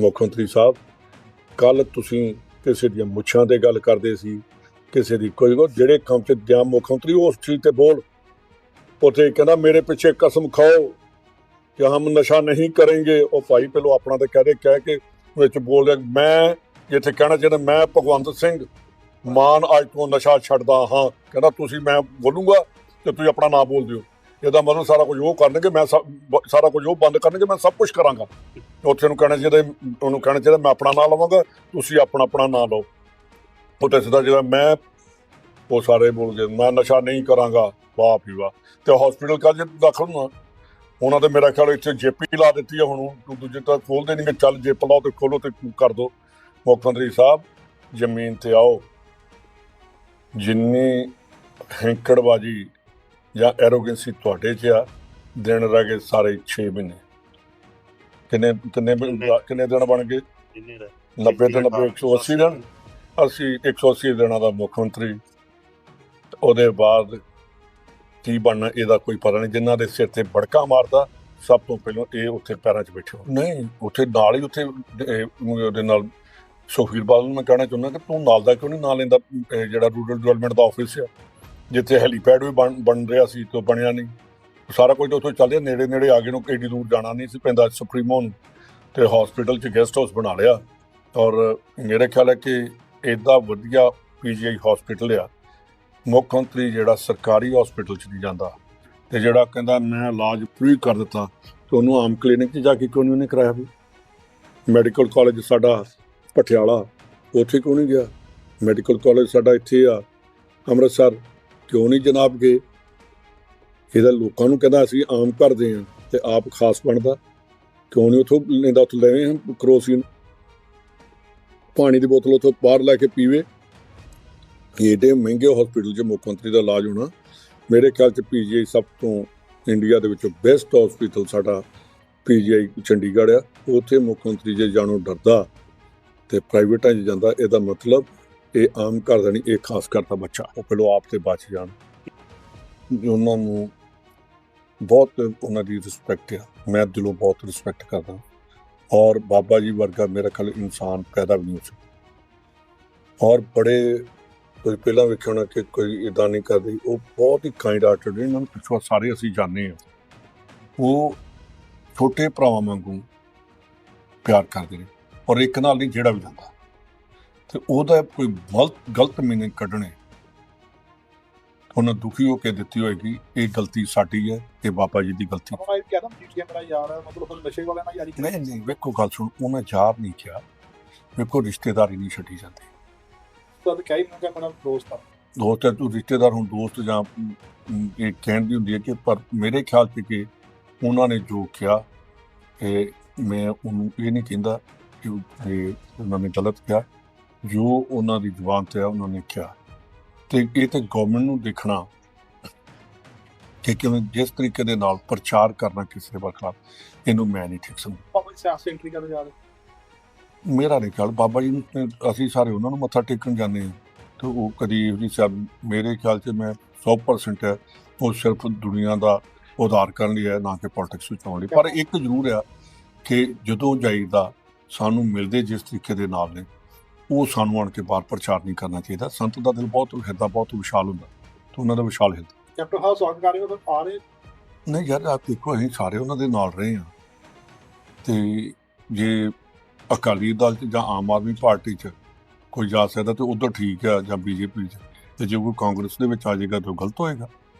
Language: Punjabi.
ਮੁੱਖ ਮੰਤਰੀ ਸਾਹਿਬ ਕੱਲ ਤੁਸੀਂ ਕਿਸੇ ਦੀਆਂ ਮੁੱਛਾਂ ਤੇ ਗੱਲ ਕਰਦੇ ਸੀ, ਕਿਸੇ ਦੀ ਕੋਈ ਗੱਲ ਜਿਹੜੇ ਕੰਮ 'ਚ ਜਾਂ ਮੁੱਖ ਮੰਤਰੀ, ਉਸ ਚੀਜ਼ ਤੇ ਬੋਲ। ਉਥੇ ਕਹਿੰਦਾ, ਮੇਰੇ ਪਿੱਛੇ ਕਸਮ ਖਾਓ, ਕਿ ਹਮ ਨਸ਼ਾ ਨਹੀਂ ਕਰਾਂਗੇ। ਉਹ ਭਾਈ ਪਹਿਲੋ ਆਪਣਾ ਤੇ ਕਹਦੇ ਕਹਿ ਕੇ ਵਿੱਚ ਬੋਲ ਰਿਹਾ, ਮੈਂ ਜਿੱਥੇ ਕਹਿਣਾ ਚਾਹੁੰਦਾ, ਮੈਂ ਭਗਵੰਤ ਸਿੰਘ ਮਾਨ ਅੱਜ ਤੋਂ ਨਸ਼ਾ ਛੱਡਦਾ ਹਾਂ। ਕਹਿੰਦਾ, ਤੁਸੀਂ, ਮੈਂ ਬੋਲੂੰਗਾ ਤੇ ਤੁਸੀਂ ਆਪਣਾ ਨਾਮ ਬੋਲ ਦਿਓ। ਇਹਦਾ ਮਤਲਬ ਸਾਰਾ ਕੁਝ ਉਹ ਕਰਨਗੇ, ਮੈਂ ਸਭ- ਸਾਰਾ ਕੁਝ ਉਹ ਬੰਦ ਕਰਨਗੇ, ਮੈਂ ਸਭ ਕੁਝ ਕਰਾਂਗਾ। ਉੱਥੇ ਨੂੰ ਕਹਿਣਾ ਚਾਹੀਦਾ, ਉਹਨੂੰ ਕਹਿਣਾ ਚਾਹੀਦਾ, ਮੈਂ ਆਪਣਾ ਨਾਂ ਲਵਾਂਗਾ, ਤੁਸੀਂ ਆਪਣਾ ਆਪਣਾ ਨਾਂ ਲਓ। ਉੱਥੇ ਸਿੱਧਾ ਜਿਹੜਾ ਮੈਂ, ਉਹ ਸਾਰੇ ਬੋਲ ਗਏ ਮੈਂ ਨਸ਼ਾ ਨਹੀਂ ਕਰਾਂਗਾ, ਵਾਹ ਵੀ ਵਾਹ। ਤੇ ਹਸਪੀਟਲ ਕਾ ਜੇ ਦਾਖਲ ਹੋਣਾ? ਉਹਨਾਂ ਦੇ ਮੇਰਾ ਖਿਆਲ ਇੱਥੇ ਜੇਪੀ ਲਾ ਦਿੱਤੀ ਹੈ ਹੁਣ, ਉਹ ਦੂਜੇ ਤਾਂ ਖੋਲਦੇ ਨਹੀਂ ਕਿ ਚੱਲ ਜੇਪ ਲਾਓ ਤੇ ਖੋਲੋ ਤੇ ਕਰ ਦੋ। ਮੁੱਖ ਮੰਤਰੀ ਸਾਹਿਬ, ਜ਼ਮੀਨ ਤੇ ਆਓ। ਜਿੰਨੀ ਹੈਂਕੜਬਾਜੀ ਜਾਂ ਐਰੋਗੈਂਸੀ ਤੁਹਾਡੇ 'ਚ ਆ ਦਿਨ ਰਹਿ ਗਏ ਸਾਰੇ 6 ਮਹੀਨੇ। ਕਿੰਨੇ ਕਿੰਨੇ ਕਿੰਨੇ ਦਿਨ ਬਣ ਗਏ? ਜਿੰਨੇ ਦਾ 90 ਦਿਨ 180 ਦਿਨ ਅਸੀਂ 180 ਦਿਨਾਂ ਦਾ ਮੁੱਖ ਮੰਤਰੀ। ਉਹਦੇ ਬਾਅਦ ਕੀ ਬਣਨਾ ਇਹਦਾ ਕੋਈ ਪਤਾ ਨਹੀਂ। ਜਿਨ੍ਹਾਂ ਦੇ ਸਿਰ ਤੇ ਬੜਕਾ ਮਾਰਦਾ ਸਭ ਤੋਂ ਪਹਿਲਾਂ ਇਹ ਉੱਥੇ ਪੈਰਾਂ 'ਚ ਬੈਠੇ ਹੋ ਨਹੀਂ ਉੱਥੇ ਨਾਲ ਹੀ ਉੱਥੇ ਉਹਦੇ ਨਾਲ ਸੁਖਬੀਰ ਬਾਦਲ ਨੂੰ ਮੈਂ ਕਹਿਣਾ ਚਾਹੁੰਦਾ ਕਿ ਤੂੰ ਨਾਲ ਦਾ ਕਿਉਂ ਨਹੀਂ ਨਾਲ ਲੈਂਦਾ? ਜਿਹੜਾ ਰੂਰਲ ਡਿਵੈਲਪਮੈਂਟ ਦਾ ਆਫਿਸ ਆ। ਜਿੱਥੇ ਹੈਲੀਪੈਡ ਵੀ ਬਣ ਬਣ ਰਿਹਾ ਸੀ, ਤੇ ਬਣਿਆ ਨਹੀਂ। ਸਾਰਾ ਕੁਝ ਤਾਂ ਉੱਥੋਂ ਚੱਲ ਰਿਹਾ ਨੇੜੇ ਨੇੜੇ ਆ ਗਏ ਨੂੰ ਕਿੰਨੀ ਦੂਰ ਜਾਣਾ ਨਹੀਂ ਸੀ ਪੈਂਦਾ। ਸੁਪਰੀਮੋ ਨੂੰ ਤੇ ਹਸਪੀਟਲ 'ਚ ਗੈਸਟ ਹਾਊਸ ਬਣਾ ਲਿਆ। ਔਰ ਮੇਰੇ ਖਿਆਲ ਹੈ ਕਿ ਇਦਾਂ ਵਧੀਆ ਪੀਜੀਆਈ ਹਸਪੀਟਲ ਆ। ਮੁੱਖ ਮੰਤਰੀ ਜਿਹੜਾ ਸਰਕਾਰੀ ਹਸਪੀਟਲ 'ਚ ਨਹੀਂ ਜਾਂਦਾ। ਤੇ ਜਿਹੜਾ ਕਹਿੰਦਾ ਮੈਂ ਇਲਾਜ ਫ੍ਰੀ ਕਰ ਦਿੱਤਾ, ਤੇ ਉਹਨੂੰ ਆਮ ਕਲੀਨਿਕ 'ਚ ਜਾ ਕੇ ਕਿਉਂ ਨਹੀਂ ਉਹਨੇ ਕਰਾਇਆ ਵੀ? ਮੈਡੀਕਲ ਕਾਲਜ ਸਾਡਾ ਪਟਿਆਲਾ, ਉੱਥੇ ਕਿਉਂ ਨਹੀਂ ਗਿਆ? ਮੈਡੀਕਲ ਕਾਲਜ ਸਾਡਾ ਇੱਥੇ ਆ, ਅੰਮ੍ਰਿਤਸਰ। ਕਿਉਂ ਨਹੀਂ ਜਨਾਬ ਗਏ? ਇਹਦਾ ਲੋਕਾਂ ਨੂੰ ਕਹਿੰਦਾ ਅਸੀਂ ਆਮ ਕਰਦੇ ਆ ਤੇ ਆਪ ਖਾਸ ਬਣਦਾ। ਕਿਉਂ ਨਹੀਂ ਉਥੋਂ ਲੈਂਦਾ, ਉੱਥੋਂ ਲੈਵੇਂ ਹਾਂ ਕਰੋਸੀਨ? ਪਾਣੀ ਦੀ ਬੋਤਲ ਉਥੋਂ ਬਾਹਰ ਲੈ ਕੇ ਪੀਵੇ। ਏਡੇ ਮਹਿੰਗੇ ਹਸਪੀਟਲ 'ਚ ਮੁੱਖ ਮੰਤਰੀ ਦਾ ਇਲਾਜ ਹੋਣਾ, ਮੇਰੇ ਖਿਆਲ 'ਚ ਪੀਜੀਆਈ ਸਭ ਤੋਂ ਇੰਡੀਆ ਦੇ ਵਿੱਚੋਂ ਬੈਸਟ ਹਸਪੀਟਲ ਸਾਡਾ ਪੀਜੀਆਈ ਚੰਡੀਗੜ੍ਹ ਆ। ਉੱਥੇ ਮੁੱਖ ਮੰਤਰੀ ਜੇ ਜਾਣੋ ਡਰਦਾ ਤੇ ਪ੍ਰਾਈਵੇਟਾਂ 'ਚ ਜਾਂਦਾ, ਇਹਦਾ ਮਤਲਬ ਇਹ ਆਮ ਘਰ ਦਾ ਨਹੀਂ, ਇਹ ਖਾਸ ਘਰ ਬੱਚਾ। ਉਹ ਪਹਿਲਾਂ ਆਪ ਤੇ ਬਚ ਜਾਣ। ਉਹਨਾਂ ਨੂੰ ਬਹੁਤ ਉਹਨਾਂ ਦੀ ਰਿਸਪੈਕਟ ਆ। ਮੈਂ ਦਿਲੋਂ ਬਹੁਤ ਰਿਸਪੈਕਟ ਕਰਦਾ। ਔਰ ਬਾਬਾ ਜੀ ਵਰਗਾ ਮੇਰਾ ਖਿਆਲ ਇਨਸਾਨ ਪੈਦਾ ਵੀ ਨਹੀਂ ਹੋ ਸਕਦਾ। ਔਰ ਬੜੇ ਕੋਈ ਪਹਿਲਾਂ ਵੇਖਿਆ ਹੋਣਾ ਕਿ ਕੋਈ ਇਦਾਂ ਨਹੀਂ ਕਰਦੇ। ਉਹ ਬਹੁਤ ਹੀ ਕਾਈਂਡ ਹਾਰਟਡ ਨੇ। ਇਹਨਾਂ ਨੂੰ ਪਿੱਛੋਂ ਸਾਰੇ ਅਸੀਂ ਜਾਣਦੇ ਹਾਂ। ਉਹ ਛੋਟੇ ਭਰਾਵਾਂ ਵਾਂਗੂ ਪਿਆਰ ਕਰਦੇ ਨੇ। ਔਰ ਇੱਕ ਨਾਲ ਨਹੀਂ, ਜਿਹੜਾ ਵੀ ਜਾਂਦਾ ਤੇ ਉਹਦਾ ਕੋਈ ਗਲਤ ਗਲਤ ਮੀਨਿੰਗ ਕੱਢਣੇ। ਉਹਨਾਂ ਦੁਖੀ ਹੋ ਕੇ ਦਿੱਤੀ ਹੋਏਗੀ ਇਹ ਗਲਤੀ ਸਾਡੀ ਹੈ ਇਹ ਬਾਬਾ ਜੀ ਦੀ ਗਲਤੀ। ਉਹਨਾਂ ਇਹ ਕਹਿੰਦਾ ਮਜੀਠੀਆ ਮੇਰਾ ਯਾਰ ਹੈ ਮਤਲਬ ਉਹ ਨਸ਼ੇ ਵਾਲਿਆਂ ਨਾਲ ਯਾਰੀ ਕਰੀ ਨਹੀਂ ਨਹੀਂ ਵੇਖੋ ਗੱਲ ਸੁਣ ਉਹਨਾਂ ਜਾਬ ਨਹੀਂ ਕਿਹਾ ਵੇਖੋ ਰਿਸ਼ਤੇਦਾਰੀ ਨਹੀਂ ਛੱਡੀ ਜਾਂਦੀ। ਤਾਂ ਕਹਿ ਮੇਰਾ ਦੋਸਤ ਆ। ਦੋਸਤ ਹੈ ਤੂੰ ਰਿਸ਼ਤੇਦਾਰ ਹੁਣ ਦੋਸਤ ਜਾਂ ਇਹ ਕਹਿਣ ਦੀ ਹੁੰਦੀ ਹੈ ਕਿ ਪਰ ਮੇਰੇ ਖਿਆਲ 'ਚ ਕਿ ਉਹਨਾਂ ਨੇ ਜੋ ਕਿਹਾ ਇਹ ਮੈਂ ਉਹਨੂੰ ਇਹ ਨਹੀਂ ਕਹਿੰਦਾ ਕਿ ਉਹਨਾਂ ਨੇ ਗਲਤ ਕਿਹਾ। ਜੋ ਉਹਨਾਂ ਦੀ ਜ਼ੁਬਾਨ ਤੇ ਆ ਉਹਨਾਂ ਨੇ ਕਿਹਾ। ਤੇ ਇਹ ਤੇ ਗਵਰਨਮੈਂਟ ਨੂੰ ਦੇਖਣਾ ਕਿ ਕਿਵੇਂ ਜਿਸ ਤਰੀਕੇ ਦੇ ਨਾਲ ਪ੍ਰਚਾਰ ਕਰਨਾ ਕਿਸੇ ਦੇ ਖਿਲਾਫ ਇਹਨੂੰ ਮੈਂ ਨਹੀਂ ਠੀਕ ਸਮਝਦਾ। ਪਾਪਾ ਜੀ ਸਿਆਸਤ ਐਂਟਰੀ ਕਰਨ ਜਾ ਰਹੇ ਮੇਰਾ ਨਹੀਂ ਖਿਆਲ। ਬਾਬਾ ਜੀ ਨੂੰ ਅਸੀਂ ਸਾਰੇ ਉਹਨਾਂ ਨੂੰ ਮੱਥਾ ਟੇਕਣ ਜਾਂਦੇ ਹਾਂ। ਤੇ ਉਹ ਕਦੀ ਜਿਹੀ ਸ਼ਾਇਦ ਮੇਰੇ ਖਿਆਲ 'ਚ ਮੈਂ 100% ਹੈ ਉਹ ਸਿਰਫ ਦੁਨੀਆ ਦਾ ਉਧਾਰ ਕਰਨ ਲਈ ਹੈ ਨਾ ਕਿ ਪੋਲਿਟਿਕਸ ਵਿੱਚ ਆਉਣ ਲਈ। ਪਰ ਇੱਕ ਜ਼ਰੂਰ ਆ ਕਿ ਜਦੋਂ ਜਾਈਦਾ ਸਾਨੂੰ ਮਿਲਦੇ ਜਿਸ ਤਰੀਕੇ ਦੇ ਨਾਲ ਨੇ। ਉਹ ਸਾਨੂੰ ਆਣ ਕੇ ਬਾਹਰ ਪ੍ਰਚਾਰ ਨਹੀਂ ਕਰਨਾ ਚਾਹੀਦਾ। ਸੰਤ ਦਾ ਦਿਲ ਬਹੁਤ ਹਿਰਦਾ ਬਹੁਤ ਵਿਸ਼ਾਲ ਹੁੰਦਾ ਤੇ ਉਹਨਾਂ ਦਾ ਵਿਸ਼ਾਲ ਹਿਰਦਾ। ਕੈਪਟਨ ਹਾਊਸ ਸਵਾਗਤ ਕਰ ਰਹੇ ਹੋ ਤਾਂ ਆ ਰਹੇ? ਨਹੀਂ ਯਾਰ ਆਪ ਦੇਖੋ ਅਸੀਂ ਸਾਰੇ ਉਹਨਾਂ ਦੇ ਨਾਲ ਰਹੇ ਹਾਂ। ਤੇ ਜੇ ਅਕਾਲੀ ਦਲ ਚ ਜਾਂ ਆਮ ਆਦਮੀ ਪਾਰਟੀ ਚ ਕੋਈ ਜਾ ਸਕਦਾ ਤੇ ਉਧਰ ਠੀਕ ਆ ਜਾਂ ਬੀਜੇਪੀ ਚ ਤੇ ਜੇ ਕੋਈ ਕਾਂਗਰਸ ਦੇ ਵਿੱਚ ਆ ਜਾਏਗਾ ਤਾਂ ਗਲਤ ਹੋਏਗਾ।